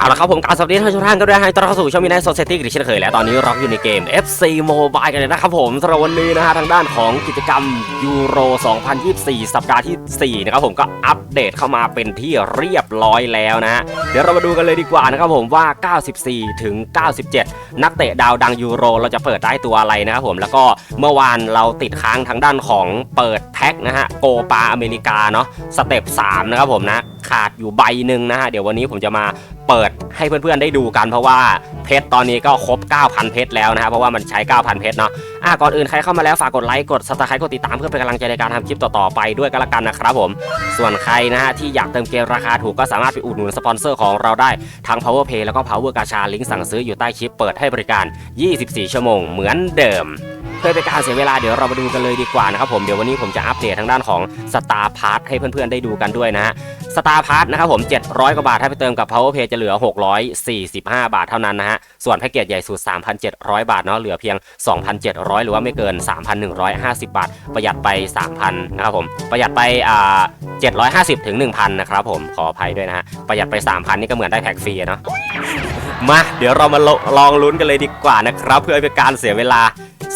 เอาละครับผมกาบสวัสดีท่านผู้ชมท่านก็ได้ให้ต้อนรับเข้าสู่ช่องมินายโซเซตี้กันเช่นเคยและตอนนี้เราอยู่ในเกม FC Mobile กันเลยนะครับผมสำหรับวันนี้นะฮะทางด้านของกิจกรรมยูโร 2024 สัปดาห์ที่ 4 นะครับผมก็อัปเดตเข้ามาเป็นที่เรียบร้อยแล้วนะฮะเดี๋ยวเรามาดูกันเลยดีกว่านะครับผมว่า 94 ถึง 97 นักเตะดาวดังยูโร เราจะเปิดได้ตัวอะไรนะครับผมแล้วก็เมื่อวานเราติดค้างทางด้านของเปิดแพ็คนะฮะโกปาอเมริกาเนาะสเต็ป3นะครับผมนะขาดอยู่ใบหนึ่งนะฮะ เดี๋ยววันนี้ผมจะมาเปิดให้เพื่อนๆได้ดูกัน เพราะว่าเพชรตอนนี้ก็ครบ 9,000 เพชรแล้วนะครับเพราะว่ามันใช้ 9,000 เพชรเนาะอะก่อนอื่นใครเข้ามาแล้วฝากกดไลค์กดซับสไครต์กดติดตามเพื่อเป็นกำลังใจในการทำคลิปต่อๆไปด้วยกันละกันนะครับผม ส่วนใครนะฮะที่อยากเติมเกมราคาถูกก็สามารถไปอุดหนุนสปอนเซอร์ของเราได้ทั้ง Power Pay แล้วก็ Power กาชาลิงก์สั่งซื้ออยู่ใต้คลิปเปิดให้บริการ 24 ชั่วโมงเหมือนเดิม เพื่อเป็นการเสียเวลาเดี๋ยวเรามาดูกันเลยดีกว่านะครับผมเดี๋ยววันนี้ผมจะอัปเดตทางด้านของสตาร์พาร์ทให้เพื่อนๆได้ดูกันด้วยนะฮะสตาร์พาร์ทนะครับผม 700 กว่าบาท ถ้าไปเติมกับ Power Pay จะเหลือ 645 บาทเท่านั้นนะฮะ ส่วนแพ็กเกจใหญ่สุด 3,700 บาทเนาะ เหลือเพียง 2,700 หรือว่าไม่เกิน 3,150 บาท ประหยัดไป 3,000 นะครับผม ประหยัดไปอ่า750 ถึง 1,000 นะครับผม ขออภัยด้วยนะฮะ ประหยัดไป 3,000 นี่ก็เหมือนได้แพ็กฟรีเนาะ มา เดี๋ยวเรามาลลองลุ้นกันเลยดีกว่านะครับ เพื่อเป็นการเสียเวลา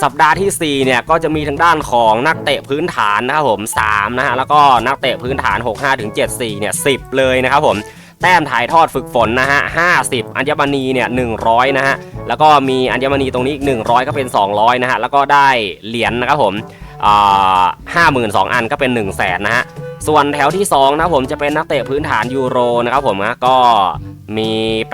สัปดาห์ที่ 4 เนี่ย ก็จะมีทางด้านของนักเตะพื้นฐานนะครับผม3นะฮะแล้วก็นักเตะพื้นฐาน 65ถึง74 เนี่ย 10 เลยนะครับผมแต้มถ่ายทอดฝึกฝนนะฮะ 50 อัญมณีเนี่ย 100 นะฮะ แล้วก็มีอัญมณีตรงนี้อีก 100 ก็เป็น 200 นะฮะ แล้วก็ได้เหรียญนะครับผมอ่า52,000อันก็เป็น 1 0 0 0 0แสนนะฮะ ส่วนแถวที่2นะผมจะเป็นนักเตะพื้นฐานยูโรนะครับผมนะก็ มี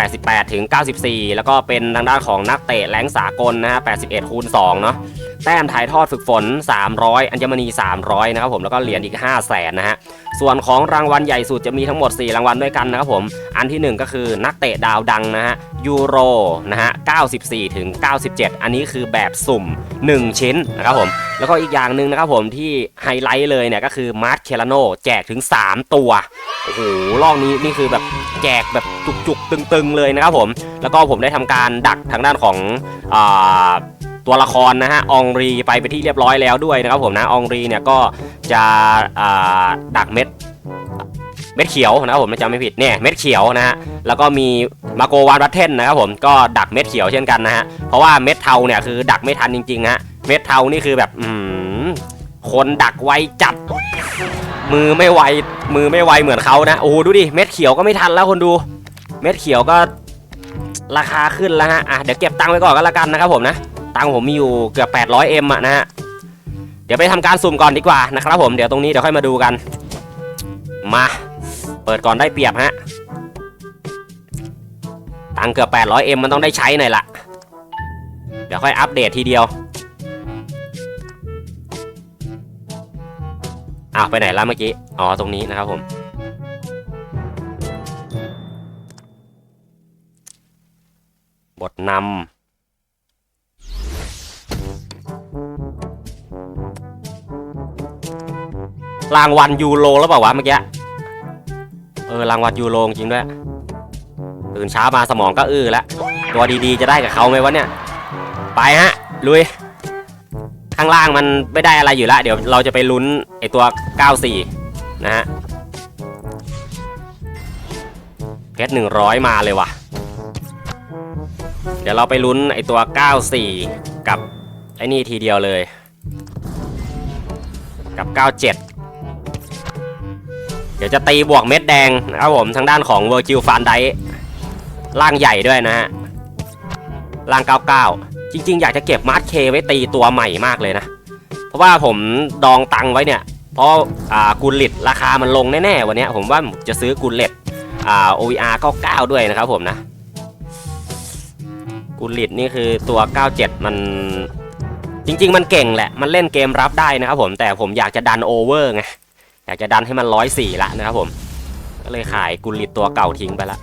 88 ถึง 94 แล้วก็เป็นทางด้านของนักเตะแรงสากลนะฮะ 81 คูณ 2 เนาะ แต้มถ่ายทอดฝึกฝน 300 อัญมณี 300 นะครับผมแล้วก็เหรียญอีก 5 0 0แสนนะฮะส่วนของรางวัลใหญ่สุดจะมีทั้งหมด 4 รางวัลด้วยกันนะครับผม อันที่ 1 ก็คือนักเตะดาวดังนะฮะยูโรนะฮะ94ถึง97 อันนี้คือแบบสุ่ม 1 ชิ้นนะครับผม แล้วก็อีกอย่างหนึ่งนะครับผมที่ไฮไลท์เลยเนี่ยก็คือมาร์ k เคลาโนแจกถึง 3 ตัวโอ้โหรอบนี้นี่คือแบบแจกแบบจุกๆตึงๆเลยนะครับผม แล้วก็ผมได้ทำการดักทางด้านของอ่า ตัวละครนะฮะอองรีไปไปที่เรียบร้อยแล้วด้วยนะครับผมนะอองรีเนี่ยก็จะดักเม็ดเม็ดเขียวนะครับผมจำไม่ผิดเนี่ยเม็ดเขียวนะฮะแล้วก็มีมาโกวานบัตเทนนะครับผมก็ดักเม็ดเขียวเช่นกันนะฮะเพราะว่าเม็ดเทาเนี่ยคือดักไม่ทันจริงๆฮะเม็ดเทานี่คือแบบอืคนดักไวจัด มือไม่ไวมือไม่ไวเหมือนเขานะโอ้โหดูดิเม็ดเขียวก็ไม่ทันแล้วคนดู เม็ดเขียวก็ราคาขึ้นแล้วฮะอะเดี๋ยวเก็บตังค์ไว้ก่อนก็แล้วกันนะครับผมนะ ตังค์ผมมีอยู่เกือบ 800M อะนะฮะ เดี๋ยวไปทำการสุ่มก่อนดีกว่านะครับผม เดี๋ยวตรงนี้เดี๋ยวค่อยมาดูกัน มา เปิดก่อนได้เปรียบฮะ ตังค์เกือบ 800M มันต้องได้ใช้หน่อยละเดี๋ยวค่อยอัปเดตทีเดียว อ้าวไปไหนแล้วเมื่อกี้ อ๋อตรงนี้นะครับผมบทนำ รางวัลยูโรแล้วเปล่าวะเมื่อกี้เออรางวัลยูโรจริงด้วยตื่นเช้ามาสมองก็อื้อแล้วตัวดีๆจะได้กับเขาไหมวะเนี่ย ไปฮะลุยข้างล่างมันไม่ได้อะไรอยู่แล้วเดี๋ยวเราจะไปลุ้นไอตัว 94 นะฮะเพชร100 มาเลยว่ะ เดี๋ยวเราไปลุ้นไอตัว 94 กับไอนี่ทีเดียวเลย กับ 97 เดี๋ยวจะตีบวกเม็ดแดงนะครับผมทางด้านของเวอร์จิลฟานไดล่างใหญ่ด้วยนะฮะล่าง 99 จริง ๆ อยากจะเก็บมาร์ทเคไว้ตีตัวใหม่มากเลยนะ เพราะว่าผมดองตังไว้เนี่ย เพราะอ่ากุลลิตราคามันลงแน่ ๆ วันเนี้ยผมว่าจะซื้อกุลเลตอ่า OVR 99 ด้วยนะครับผมนะ กุลลิตนี่คือตัว 97 มันจริง ๆ มันเก่งแหละ มันเล่นเกมรับได้นะครับผมแต่ผมอยากจะดันโอเวอร์ไง อยากจะดันให้มัน104ละนะครับผม ก็เลยขายกุลิตตัวเก่าทิ้งไปละ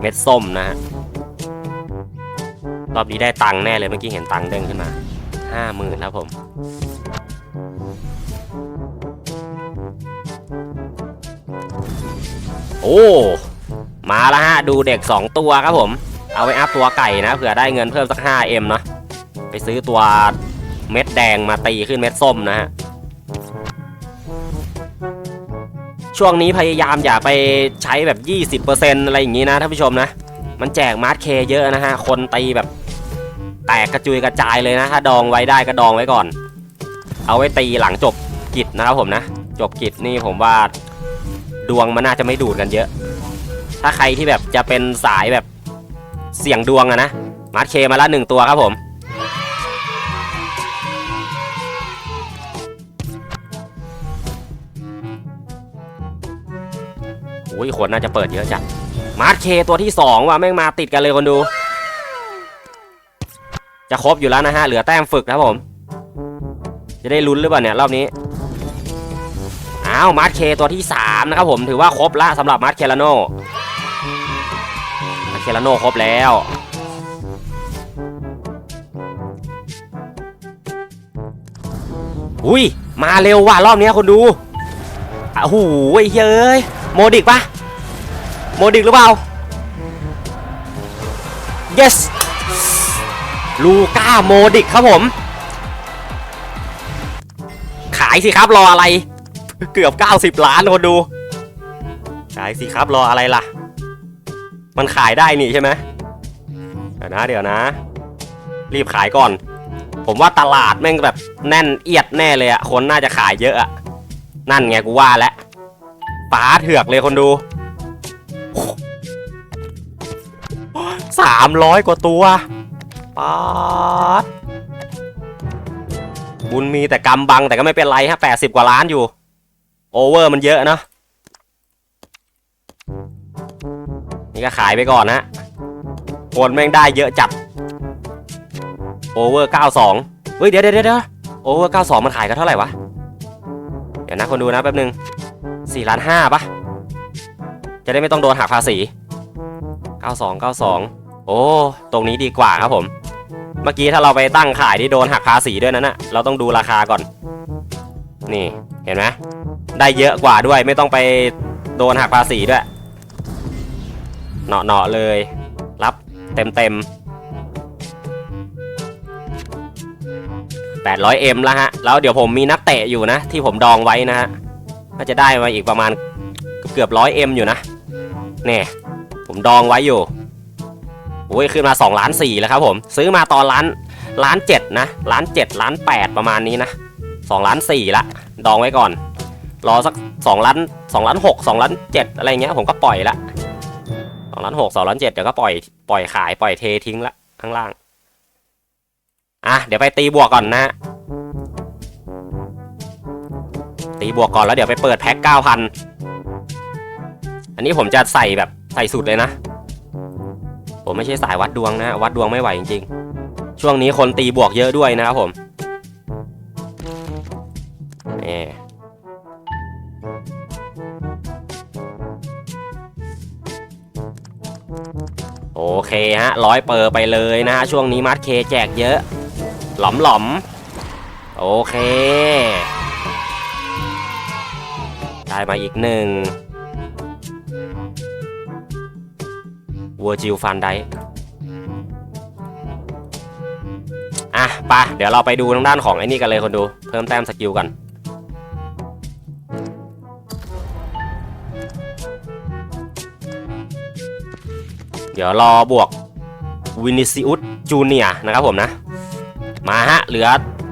เม็ดส้มนะฮะ รอบนี้ได้ตังค์แน่เลยเมื่อกี้เห็นตังค์เด้งขึ้นมาห้าหมื่นแล้วผม โอ้ มาแล้วฮะ ดูเด็ก 2 ตัวครับผม เอาไปอัพตัวไก่นะเผื่อได้เงินเพิ่มสัก 5M เนาะไปซื้อตัวเม็ดแดงมาตีขึ้นเม็ดส้มนะฮะ ช่วงนี้พยายามอย่าไปใช้แบบ 20%อะไรอย่างนี้นะท่านผู้ชมนะ มันแจกมาร์ทเคเยอะนะฮะ คนตีแบบแตกกระจุยกระจายเลยนะ ถ้าดองไว้ได้ก็ดองไว้ก่อน เอาไว้ตีหลังจบกิจนะครับผมนะ จบกิจนี่ผมว่าดวงมันน่าจะไม่ดูดกันเยอะ ถ้าใครที่แบบจะเป็นสายแบบเสี่ยงดวงอะนะมาร์ทเคมาละหนึ่งตัวครับผม อุ้ยคนน่าจะเปิดเยอะจัดมาร์ทเคตัวที่สองว่ะแม่งมาติดกันเลยคนดู จะครบอยู่แล้วนะฮะ เหลือแต้มฝึกนะครับผม จะได้ลุ้นหรือเปล่าเนี่ยรอบนี้อ้าวมาร์ทเคตัวที่สามนะครับผมถือว่าครบละสำหรับมาร์ทเคลาโนมาร์ทเคลาโนครบแล้วอุ้ยมาเร็วว่ะรอบนี้คนดูอ้าวโอ้โหเฮ้ย โมดิกปะโมดิกหรือเปล่า yes ลูก้าโมดิกครับผม ขายสิครับรออะไร เกือบ 90 ล้านคนดู ขายสิครับรออะไรล่ะ มันขายได้นี่ใช่ไหมเดี๋ยวนะเดี๋ยวนะ รีบขายก่อน ผมว่าตลาดแม่งแบบแน่นเอียดแน่เลยอะคนน่าจะขายเยอะอะนั่นไงกูว่าแล้ว ป๋าเถือกเลยคนดูสามร้อยกว่าตัวป๊าดบุญมีแต่กำบังแต่ก็ไม่เป็นไรฮะแปดสิบกว่าล้านอยู่ โอเวอร์มันเยอะนะ นี่ก็ขายไปก่อนนะคนแม่งได้เยอะจัด โอเวอร์92เฮ้ยเดี๋ยวเดี๋ยวเดี๋ยวโอเวอร์92มันขายกันเท่าไหร่วะ เดี๋ยวนะคนดูนะแป๊บนึง 4ล้าน5ปะจะได้ไม่ต้องโดนหักภาษี 92 92 โอ้ ตรงนี้ดีกว่าครับผม เมื่อกี้ถ้าเราไปตั้งขายที่โดนหักภาษีด้วยนั้นนะเราต้องดูราคาก่อน นี่ เห็นไหมได้เยอะกว่าด้วยไม่ต้องไปโดนหักภาษีด้วย เนาะๆเลย รับเต็มเต็ม 800M แล้วฮะ แล้วเดี๋ยวผมมีนักเตะอยู่นะ ที่ผมดองไว้นะฮะ ก็จะได้มาอีกประมาณเกือบร้อย M อยู่นะเนี่ยผมดองไว้อยู่โอ้ยขึ้นมา2ล้าน4แล้วครับผม ซื้อมาตอนล้านล้านเจ็ดนะล้านเจ็ดล้านแปดประมาณนี้นะ2ล้าน4ละดองไว้ก่อน รอสัก2ล้าน2ล้าน6 2ล้าน7อะไรเงี้ยผมก็ปล่อยละ2ล้าน6 2ล้าน7เดี๋ยวก็ปล่อยปล่อยขายปล่อยเททิ้งละข้างล่างอะเดี๋ยวไปตีบวกก่อนนะ ตีบวกก่อนแล้วเดี๋ยวไปเปิดแพ็ค9,000 อันนี้ผมจะใส่แบบใส่สุดเลยนะ ผมไม่ใช่สายวัดดวงนะ วัดดวงไม่ไหวจริงๆ ช่วงนี้คนตีบวกเยอะด้วยนะครับผมนี่โอเคฮะร้อยเปอร์ไปเลยนะฮะช่วงนี้มาร์ทเคแจกเยอะ หลอมหลอมๆโอเค ได้มาอีกหนึ่งวัวจิวฟันไดอะไปะเดี๋ยวเราไปดูทางด้านของไอ้นี่กันเลยคนดู เพิ่มแต้มสกิลกันเดี๋ยวรอบวกวินิซิอุสจูเนียนะครับผมนะ มาฮะ เหลือ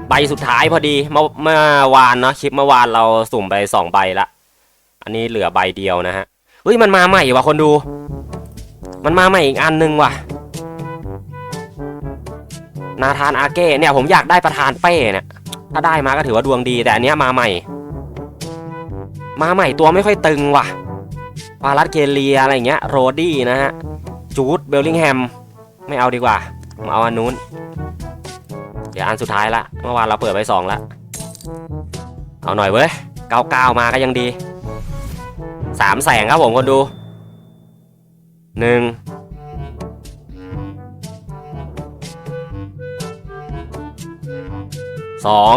ใบสุดท้ายพอดี เมื่อเมื่อวานเนาะคลิปเมื่อวานเราสุ่มไปสองใบละ อันนี้เหลือใบเดียวนะฮะเฮ้ยมันมาใหม่ว่ะคนดู มันมาใหม่อีกอันนึงว่ะ นาธานอาเก้เนี่ยผมอยากได้ประธานเป้เนี่ย ถ้าได้มาก็ถือว่าดวงดีแต่อันเนี้ยมาใหม่ มาใหม่ตัวไม่ค่อยตึงว่ะปาลัดเกเลียอะไรเงี้ยโรดี้นะฮะจูดเบลลิงแฮมไม่เอาดีกว่ามาเอาอันนู้น เดี๋ยวอันสุดท้ายละ เมื่อวานเราเปิดไปสองละ เอาหน่อยเว้ยเก้าเก้ามาก็ยังดี สามแสงครับผมคนดูหนึ่งสอง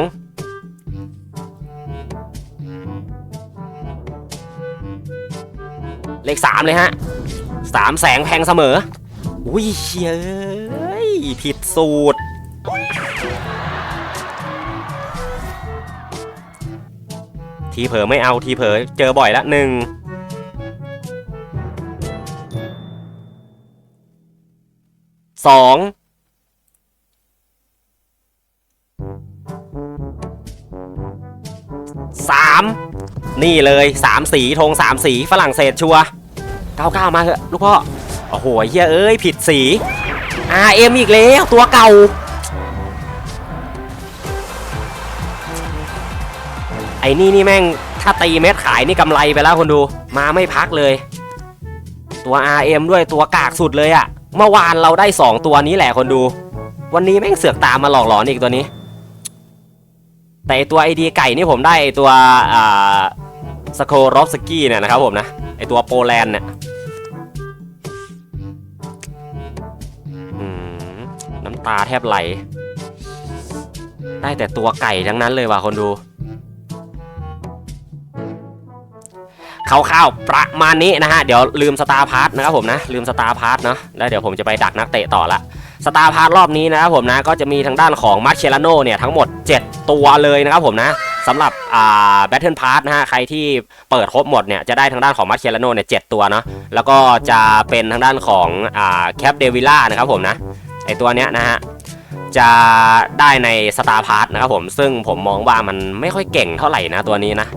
เลขสามเลยฮะสามแสงแพงเสมอ อุ้ยเฮ้ยผิดสูตร ทีเผลอไม่เอาทีเผลอเจอบ่อยละหนึ่ง สองสามนี่เลยสามสีธงสามสีฝรั่งเศสชัวเก้าเก้ามาเถอะลูกพ่อ โอ้โหเฮียเอ้ย ผิดสี RM อีกแล้ว ตัวเก่า ไอ้นี่นี่แม่ง ถ้าตีเม็ดขายนี่กำไรไปแล้วคนดู มาไม่พักเลย ตัว RM ด้วยตัวกากสุดเลยอะ เมื่อวานเราได้ 2 ตัวนี้แหละคนดู วันนี้แม่งเสือกตามมาหลอกหลอนอีกตัวนี้ แต่อ้ตัวไอดีไก่นี่ผมได้ไอตัวอ่าสโครอฟสกี้เนี่ยนะครับผมนะไอตัวโปแลนด์เนี่ยน้ำตาแทบไหล ได้แต่ตัวไก่ทั้งนั้นเลยว่ะคนดู คร่าวๆประมาณนี้นะฮะ เดี๋ยวลืมสตาร์พาร์ทนะครับผมนะ ลืมสตาร์พาร์ทเนาะแล้วเดี๋ยวผมจะไปดักนักเตะต่อละสตาร์พาร์ทรอบนี้นะครับผมนะก็จะมีทางด้านของมาร์เชลาโนเนี่ยทั้งหมด 7 ตัวเลยนะครับผมนะสำหรับอ่าแบทเทิลพาร์ทนะฮะใครที่เปิดครบหมดเนี่ยจะได้ทางด้านของมาร์เชลาโนเนี่ยเตัวเนาะแล้วก็จะเป็นทางด้านของอ่าแคปเดวิล่านะครับผมนะไอตัวเนี้ยนะฮะจะได้ในสตาร์พาร์ทนะครับผมซึ่งผมมองว่ามันไม่ค่อยเก่งเท่าไหร่นะตัวนี้นะ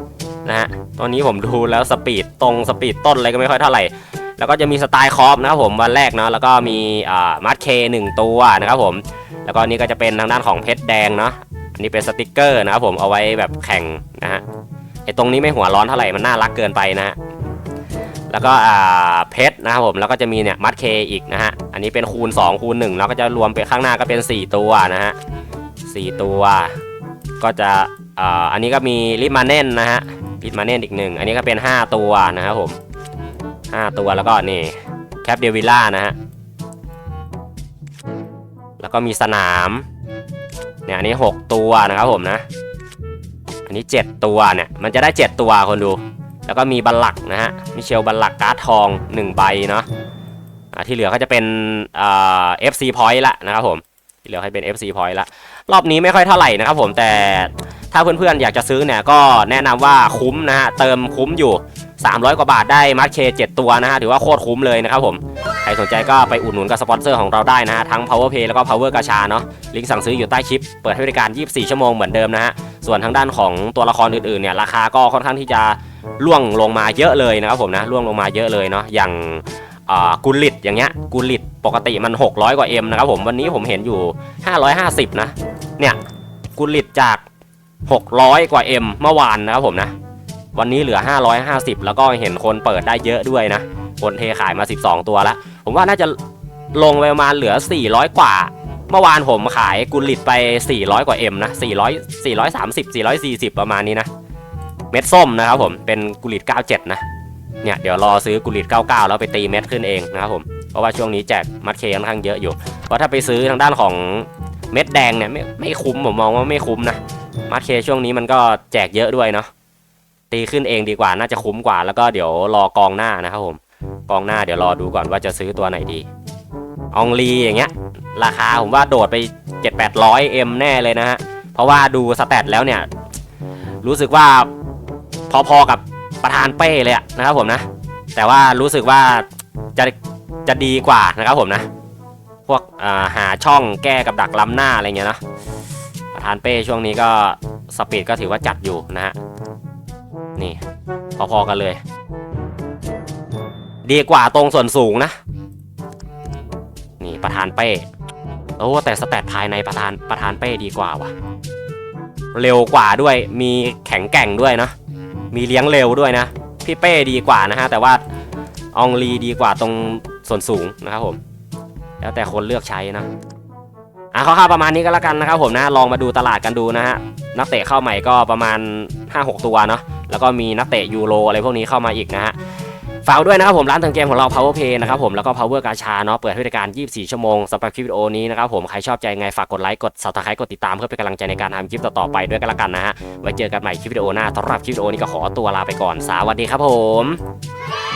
นะฮะตัวนี้ผมดูแล้วสปีดตรงสปีดต้นอะไรก็ไม่ค่อยเท่าไหร่ แล้วก็จะมีสไตล์คอฟนะครับผมวันแรกเนาะแล้วก็มีอ่ามัดเคหนึ่งตัวนะครับผม แล้วก็นี่ก็จะเป็นทางด้านของเพชรแดงเนาะอันนี้เป็นสติกเกอร์นะครับผมเอาไว้แบบแข่งนะฮะไอตรงนี้ไม่หัวร้อนเท่าไหร่มันน่ารักเกินไปนะฮะแล้วก็อ่าเพชรนะครับผมแล้วก็จะมีเนี่ยมัดเคอีกนะฮะอันนี้เป็นคูณ 2 คูณ1แล้วก็จะรวมไปข้างหน้าก็เป็น 4 ตัวนะฮะสี่ตัว ก็จะอ่าอันนี้ก็มีลิมาเน่นนะฮะ ลิมาเน่นอีกหนึ่งอันนี้ก็เป็น 5 ตัวนะครับผม 5 ตัวแล้วก็นี่แคปเดวิล่านะฮะ แล้วก็มีสนาม เนี่ยอันนี้ 6 ตัวนะครับผมนะ อันนี้ 7 ตัวเนี่ย มันจะได้ 7 ตัวคนดู แล้วก็มีบัลลักนะฮะ มิเชลบัลลักการ์ดทอง 1 ใบเนาะที่เหลือก็จะเป็นเอ่า FC point ละนะครับผมที่เหลือให้เป็น FC point ละรอบนี้ไม่ค่อยเท่าไหร่นะครับผมแต่ ถ้าเพื่อนๆอยากจะซื้อเนี่ยก็แนะนำว่าคุ้มนะฮะเติมคุ้มอยู่ 300 กว่าบาทได้มาร์คเค7ตัวนะฮะถือว่าโคตรคุ้มเลยนะครับผมใครสนใจก็ไปอุดหนุนกับสปอนเซอร์ของเราได้นะฮะทั้ง Power Pay แล้วก็ Power กาชาเนาะลิงก์สั่งซื้ออยู่ใต้คลิปเปิดให้บริการ 24 ชั่วโมงเหมือนเดิมนะฮะส่วนทางด้านของตัวละครอื่นๆเนี่ยราคาก็ค่อนข้างที่จะล่วงลงมาเยอะเลยนะครับผมนะล่วงลงมาเยอะเลยเนาะอย่างกุลิตอย่างเงี้ยกุลิตปกติมัน 600 กว่า M นะครับผมวันนี้ผมเห็นอยู่ 550 นะเนี่ยกุลิตจาก 600 กว่า M เมื่อวานนะครับผมนะ วันนี้เหลือ 550 แล้วก็เห็นคนเปิดได้เยอะด้วยนะ คนเทขายมา 12 ตัวแล้วผมว่าน่าจะลงไปประมาณเหลือ 400 กว่า เมื่อวานผมขายกุลิตไป 400 กว่า M นะ 400 430 440 ประมาณนี้นะ เม็ดส้มนะครับผม เป็นกุลิต 97 นะ เนี่ยเดี๋ยวรอซื้อกุลิต 99 แล้วไปตีเม็ดขึ้นเองนะครับผม เพราะว่าช่วงนี้แจกมัดเคค่อนข้างเยอะอยู่ เพราะถ้าไปซื้อทางด้านของเม็ดแดงเนี่ยไม่ไม่คุ้มผมมองว่าไม่คุ้มนะ มัดเคช่วงนี้มันก็แจกเยอะด้วยเนาะตีขึ้นเองดีกว่าน่าจะคุ้มกว่า แล้วก็เดี๋ยวรอกองหน้านะครับผมกองหน้าเดี๋ยวรอดูก่อนว่าจะซื้อตัวไหนดีองลีอย่างเงี้ย ราคาผมว่าโดดไป 7 8 0 0 M แน่เลยนะฮะ เพราะว่าดูสแตทแล้วเนี่ย รู้สึกว่าพอๆกับประธานเป้เลยอะนะครับผมนะ แต่ว่ารู้สึกว่าจะจะดีกว่านะครับผมนะ พวกาหาช่องแก้กับดักล้ำหน้าอะไรเงี้ยนะ ประธานเป้ช่วงนี้ก็สปีดก็ถือว่าจัดอยู่นะฮะ นี่ พอๆกันเลย ดีกว่าตรงส่วนสูงนะ นี่ประธานเป้ โอ้แต่สแตทภายในประธานประธานเป้ดีกว่าว่ะ เร็วกว่าด้วย มีแข็งแกร่งด้วยนะ มีเลี้ยงเร็วด้วยนะ พี่เป้ดีกว่านะฮะ แต่ว่าองลีดีกว่าตรงส่วนสูงนะครับผม แล้วแต่คนเลือกใช้นะ อะคร่าวๆประมาณนี้ก็แล้วกันนะครับผมนะลองมาดูตลาดกันดูนะฮะนักเตะเข้าใหม่ก็ประมาณ 5-6 ตัวเนาะแล้วก็มีนักเตะยูโรอะไรพวกนี้เข้ามาอีกนะฮะฝากด้วยนะครับผมร้านเติมเกมของเรา power play นะครับผมแล้วก็ Power กาชาเนาะเปิดให้บริการ 24 ชั่วโมงสำหรับคลิปวิดีโอนี้นะครับผมใครชอบใจไงฝากกดไลค์กด Subscribe กดติดตามเพื่อเป็นกำลังใจในการทำคลิปต่อๆไปด้วยกันละกันนะฮะไว้เจอกันใหม่คลิปวิดีโอหน้าสำหรับคลิปวิดีโอนี้ก็ขอตัวลาไปก่อนสวัสดีครับผม